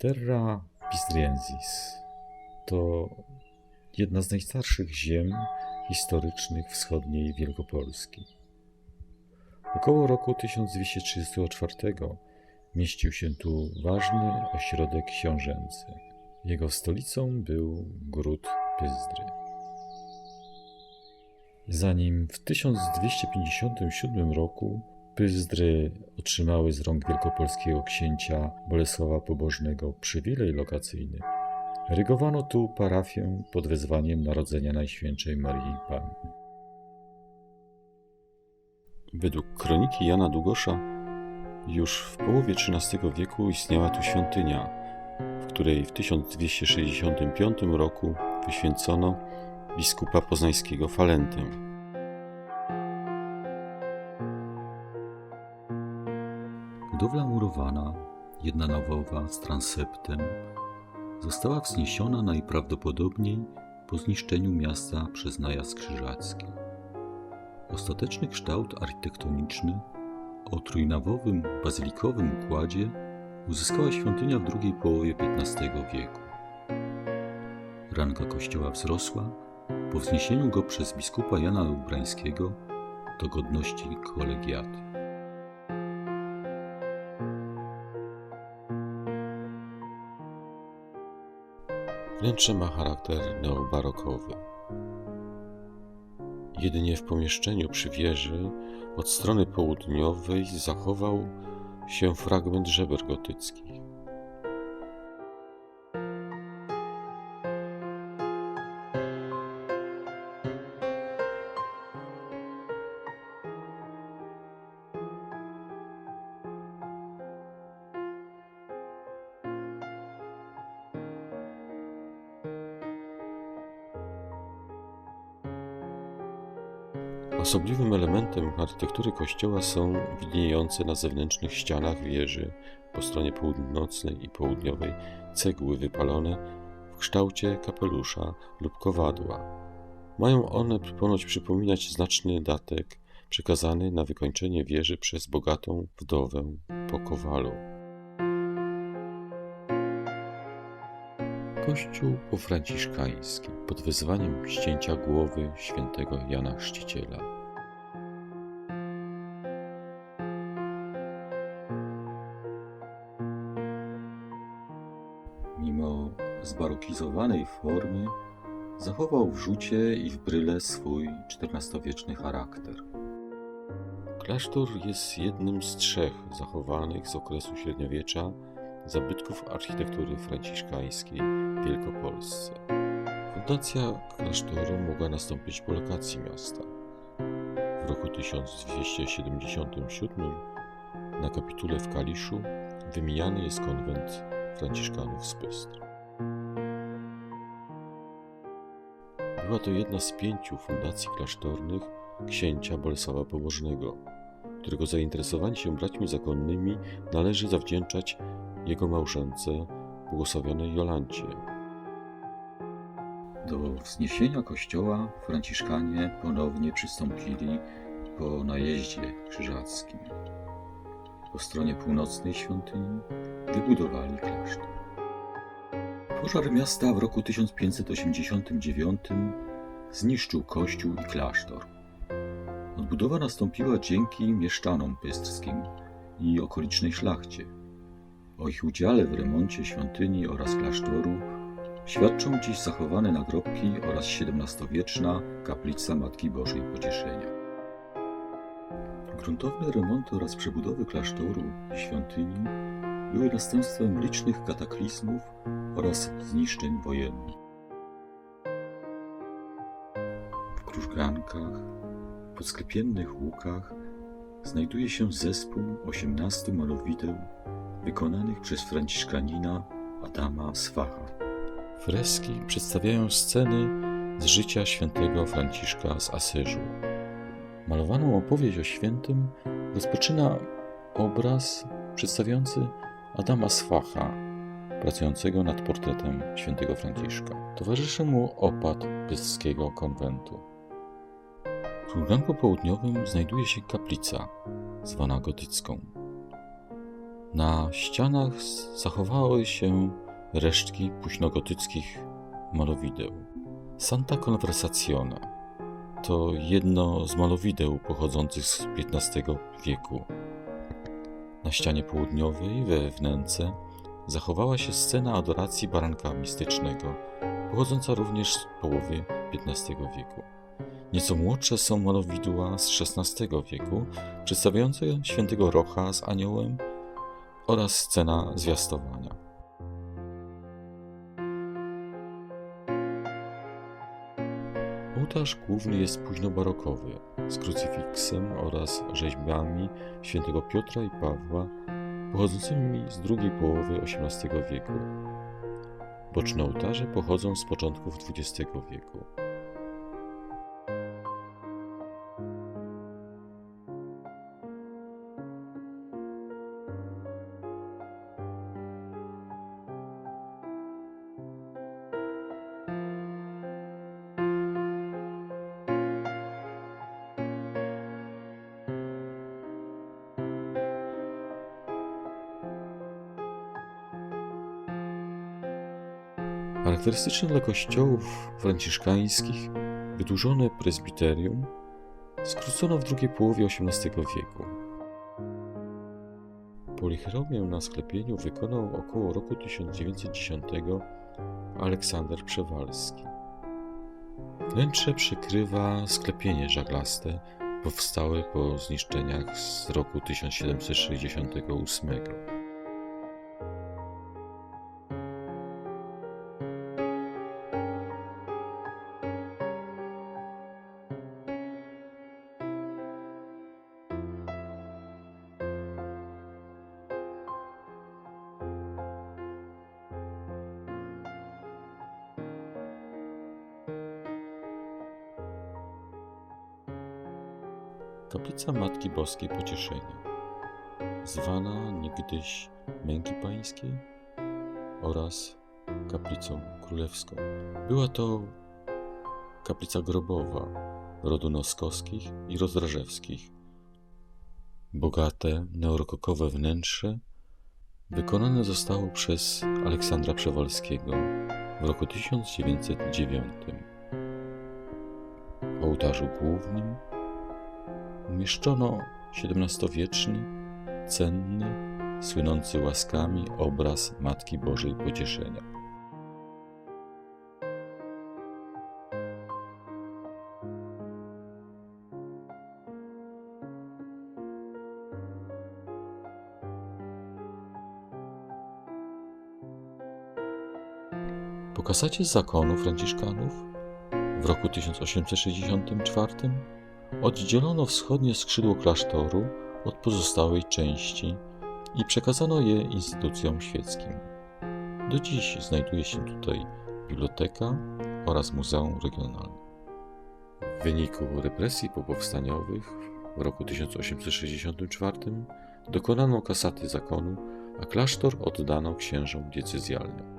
Terra Pistriensis to jedna z najstarszych ziem historycznych wschodniej Wielkopolski. Około roku 1234 mieścił się tu ważny ośrodek książęcy. Jego stolicą był Gród Pyzdry. Zanim w 1257 roku Pyzdry otrzymały z rąk wielkopolskiego księcia Bolesława Pobożnego przywilej lokacyjny, rygowano tu parafię pod wezwaniem Narodzenia Najświętszej Marii Panny. Według kroniki Jana Długosza już w połowie XIII wieku istniała tu świątynia, w której w 1265 roku wyświęcono biskupa poznańskiego Falentę. Budowla murowana, jedna nawowa z transeptem, została wzniesiona najprawdopodobniej po zniszczeniu miasta przez najazd krzyżacki. Ostateczny kształt architektoniczny o trójnawowym, bazylikowym układzie uzyskała świątynia w drugiej połowie XV wieku. Ranka kościoła wzrosła po wzniesieniu go przez biskupa Jana Lubrańskiego do godności kolegiaty. Wnętrze ma charakter neobarokowy. Jedynie w pomieszczeniu przy wieży od strony południowej zachował się fragment żeber gotyckich. Osobliwym elementem architektury kościoła są widniejące na zewnętrznych ścianach wieży po stronie północnej i południowej cegły wypalone w kształcie kapelusza lub kowadła. Mają one ponoć przypominać znaczny datek przekazany na wykończenie wieży przez bogatą wdowę po kowalu. Kościół pofranciszkański pod wezwaniem ścięcia głowy świętego Jana Chrzciciela. Zbarokizowanej formy, zachował w rzucie i w bryle swój XIV-wieczny charakter. Klasztor jest jednym z trzech zachowanych z okresu średniowiecza zabytków architektury franciszkańskiej w Wielkopolsce. Fundacja klasztoru mogła nastąpić po lokacji miasta. W roku 1277 na kapitule w Kaliszu wymieniany jest konwent franciszkanów z Pystry. Była to jedna z pięciu fundacji klasztornych księcia Bolesława Pobożnego, którego zainteresowanie się braćmi zakonnymi należy zawdzięczać jego małżence, błogosławionej Jolancie. Do wzniesienia kościoła franciszkanie ponownie przystąpili po najeździe krzyżackim. Po stronie północnej świątyni wybudowali klasztor. Pożar miasta w roku 1589 zniszczył kościół i klasztor. Odbudowa nastąpiła dzięki mieszczanom pystrskim i okolicznej szlachcie. O ich udziale w remoncie świątyni oraz klasztoru świadczą dziś zachowane nagrobki oraz XVII-wieczna kaplica Matki Bożej Pocieszenia. Gruntowne remonty oraz przebudowy klasztoru i świątyni były następstwem licznych kataklizmów oraz zniszczeń wojennych. W krużgankach, podsklepiennych łukach znajduje się zespół 18 malowideł wykonanych przez franciszkanina Adama Swacha. Freski przedstawiają sceny z życia świętego Franciszka z Asyżu. Malowaną opowieść o świętym rozpoczyna obraz przedstawiający Adama Swacha, pracującego nad portretem świętego Franciszka. Towarzyszy mu opad pyskiego konwentu. W kruganku południowym znajduje się kaplica, zwana gotycką. Na ścianach zachowały się resztki późnogotyckich malowideł. Santa Conversazione to jedno z malowideł pochodzących z XV wieku. Na ścianie południowej we wnęce zachowała się scena adoracji baranka mistycznego, pochodząca również z połowy XV wieku. Nieco młodsze są malowidła z XVI wieku, przedstawiające świętego Rocha z aniołem oraz scena zwiastowania. Ołtarz główny jest późnobarokowy, z krucyfiksem oraz rzeźbami świętego Piotra i Pawła pochodzącymi z drugiej połowy XVIII wieku. Boczne ołtarze pochodzą z początków XX wieku. Charakterystyczne dla kościołów franciszkańskich wydłużone prezbiterium skrócono w drugiej połowie XVIII wieku. Polichromię na sklepieniu wykonał około roku 1910 Aleksander Przewalski. Wnętrze przykrywa sklepienie żaglaste powstałe po zniszczeniach z roku 1768. Kaplica Matki Boskiej Pocieszenia, zwana niegdyś Męki Pańskiej oraz Kaplicą Królewską. Była to kaplica grobowa rodu Noskowskich i Rozdrażewskich. Bogate, neorokokowe wnętrze wykonane zostało przez Aleksandra Przewalskiego w roku 1909. W ołtarzu głównym umieszczono XVII-wieczny, cenny, słynący łaskami obraz Matki Bożej Pocieszenia. Po kasacie zakonu Franciszkanów w roku 1864 oddzielono wschodnie skrzydło klasztoru od pozostałej części i przekazano je instytucjom świeckim. Do dziś znajduje się tutaj biblioteka oraz muzeum regionalne. W wyniku represji popowstaniowych w roku 1864 dokonano kasaty zakonu, a klasztor oddano księżom decyzjalnym.